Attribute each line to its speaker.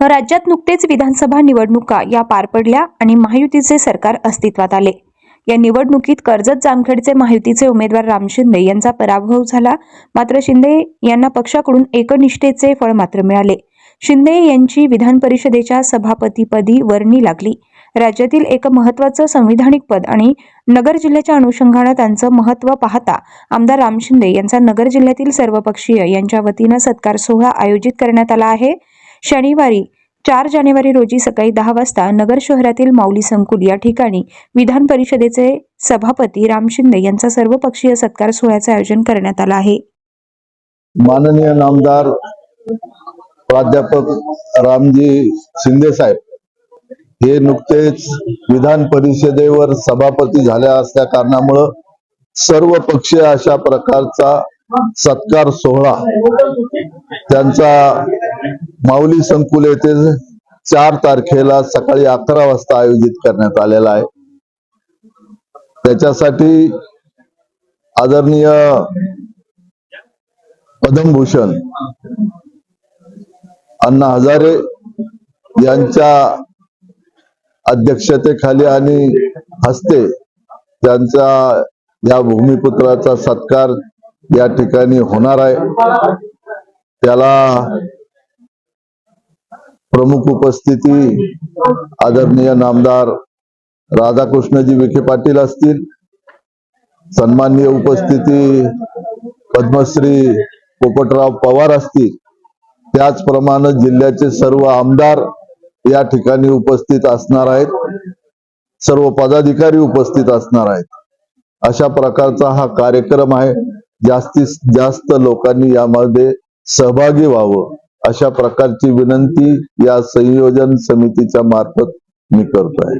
Speaker 1: राज्यात नुकतेच विधानसभा निवडणुका या पार पडल्या आणि महायुतीचे सरकार अस्तित्वात आले. या निवडणुकीत कर्जत जामखेडचे महायुतीचे उमेदवार राम शिंदे यांचा पराभव झाला. मात्र शिंदे यांना पक्षाकडून एकनिष्ठेचे फळ मात्र मिळाले. शिंदे यांची विधान परिषदेच्या सभापतीपदी वर्णी लागली. राज्यातील एक महत्वाचं संविधानिक पद आणि नगर जिल्ह्याच्या अनुषंगानं त्यांचं महत्त्व पाहता आमदार राम शिंदे यांचा नगर जिल्ह्यातील सर्वपक्षीय यांच्या वतीनं सत्कार सोहळा आयोजित करण्यात आला आहे. शनिवारी चार जानेवारी रोजी सकाळी दहा वाजता नगर शहरातील माऊली संकुल या ठिकाणी विधान परिषदेचे सभापती राम शिंदे यांचा सर्वपक्षीय सत्कार सोहळ्याचं आयोजन करण्यात आलं आहे.
Speaker 2: माननीय नामदार प्राध्यापक रामजी शिंदे साहेब हे नुकतेच विधान परिषदेवर सभापती झाल्या असल्या कारणामुळं सर्व पक्षीय अशा प्रकारचा सत्कार सोहळा. त्यांचा माऊली संकुल येथे चार तारखेला सकाळी अकरा वाजता आयोजित करण्यात आलेला आहे. त्याच्यासाठी आदरणीय पद्मभूषण अण्णा हजारे यांच्या अध्यक्षतेखाली आणि हस्ते त्यांचा या भूमिपुत्राचा सत्कार या ठिकाणी होणार आहे. त्याला प्रमुख उपस्थिती आदरणीय नामदार राधाकृष्णजी विखे पाटील असतील. सन्माननीय उपस्थिती पद्मश्री पोपटराव पवार असतील. त्याचप्रमाणे जिल्ह्याचे सर्व आमदार या ठिकाणी उपस्थित असणार आहेत. सर्व पदाधिकारी उपस्थित असणार आहेत. अशा प्रकारचा हा कार्यक्रम आहे. जास्तीत जास्त लोकांनी यामध्ये सहभागी व्हावं अशा प्रकारची विनंती या संयोजन समितीच्या मार्फत मी करतोय.